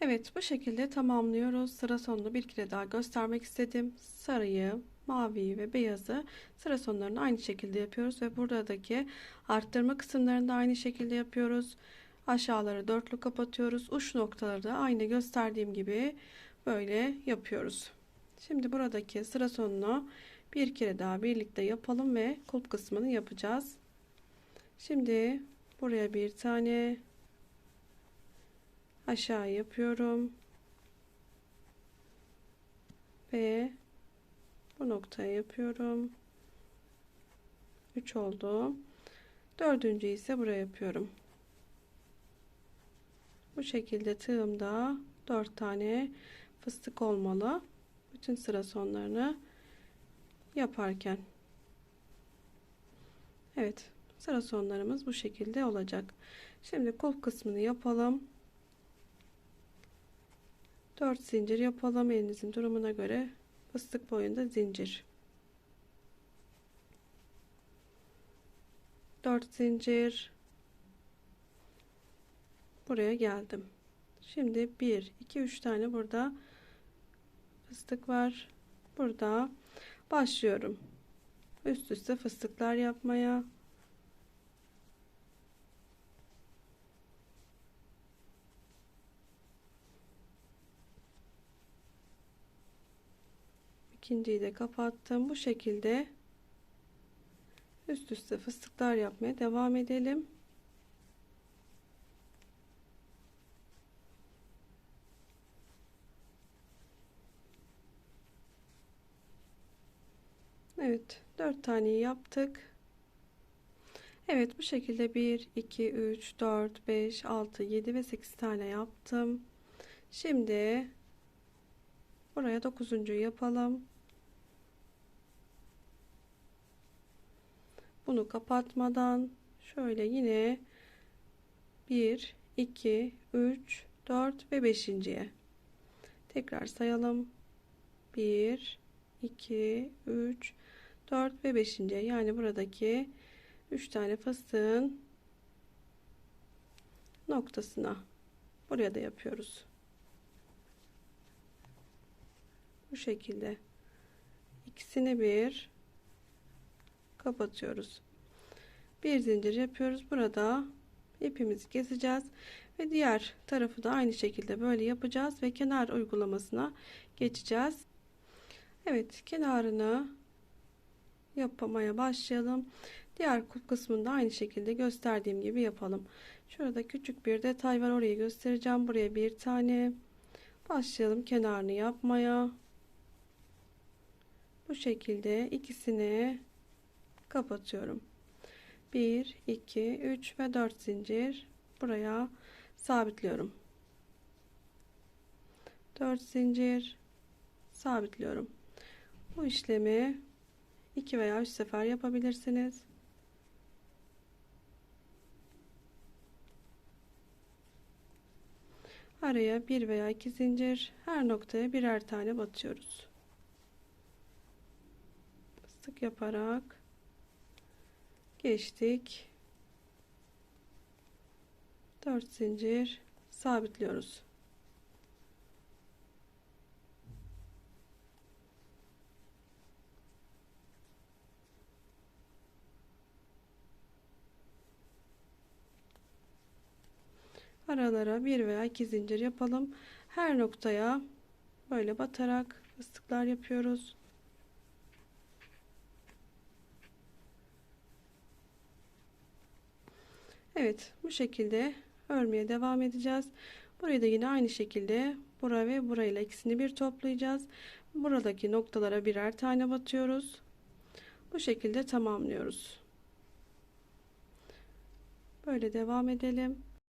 Evet bu şekilde tamamlıyoruz. Sıra sonunu bir kere daha göstermek istedim. Sarıyı, maviyi ve beyazı sıra sonlarını aynı şekilde yapıyoruz ve buradaki arttırma kısımlarını da aynı şekilde yapıyoruz. Aşağıları dörtlü kapatıyoruz. Uç noktaları da aynı gösterdiğim gibi böyle yapıyoruz. Şimdi buradaki sıra sonunu bir kere daha birlikte yapalım ve kulp kısmını yapacağız. Şimdi buraya bir tane aşağı yapıyorum. Ve bu noktaya yapıyorum. 3 oldu. Dördüncü ise buraya yapıyorum. Bu şekilde tığımda 4 tane fıstık olmalı. Bütün sıra sonlarını yaparken. Evet sıra sonlarımız bu şekilde olacak. Şimdi kulp kısmını yapalım 4 zincir yapalım elinizin durumuna göre. Fıstık boyunda zincir. 4 zincir. Buraya geldim. Şimdi 1 2 3 tane burada fıstık var. Burada başlıyorum. Üst üste fıstıklar yapmaya ikinciyi de kapattım. Bu şekilde üst üste fıstıklar yapmaya devam edelim. Evet 4 taneyi yaptık. Evet bu şekilde 1 2 3 4 5 6 7 ve 8 tane yaptım. Şimdi buraya 9. yapalım bunu kapatmadan şöyle yine 1 2 3 4 ve 5.ye tekrar sayalım. 1 2 3 4 ve 5. yani buradaki 3 tane fıstığın noktasına buraya da yapıyoruz. Bu şekilde. İkisini bir kapatıyoruz. Bir zincir yapıyoruz. Burada ipimizi keseceğiz ve diğer tarafı da aynı şekilde böyle yapacağız ve kenar uygulamasına geçeceğiz. Evet kenarını yapmaya başlayalım. Diğer kulp kısmında aynı şekilde gösterdiğim gibi yapalım. Şurada küçük bir detay var. Orayı göstereceğim. Buraya bir tane başlayalım kenarını yapmaya. Bu şekilde ikisini kapatıyorum. 1 2 3 ve 4 zincir. Buraya sabitliyorum. 4 zincir. Sabitliyorum. Bu işlemi 2 veya 3 sefer yapabilirsiniz. Araya bir veya iki zincir. Her noktaya birer tane batıyoruz. Fıstık yaparak geçtik. 4 zincir sabitliyoruz. Aralara bir veya iki zincir yapalım. Her noktaya böyle batarak fıstıklar yapıyoruz Evet bu şekilde örmeye devam edeceğiz. Burayı da yine aynı şekilde bura ve burayla ikisini bir toplayacağız. Buradaki noktalara birer tane batıyoruz. Bu şekilde tamamlıyoruz. Böyle devam edelim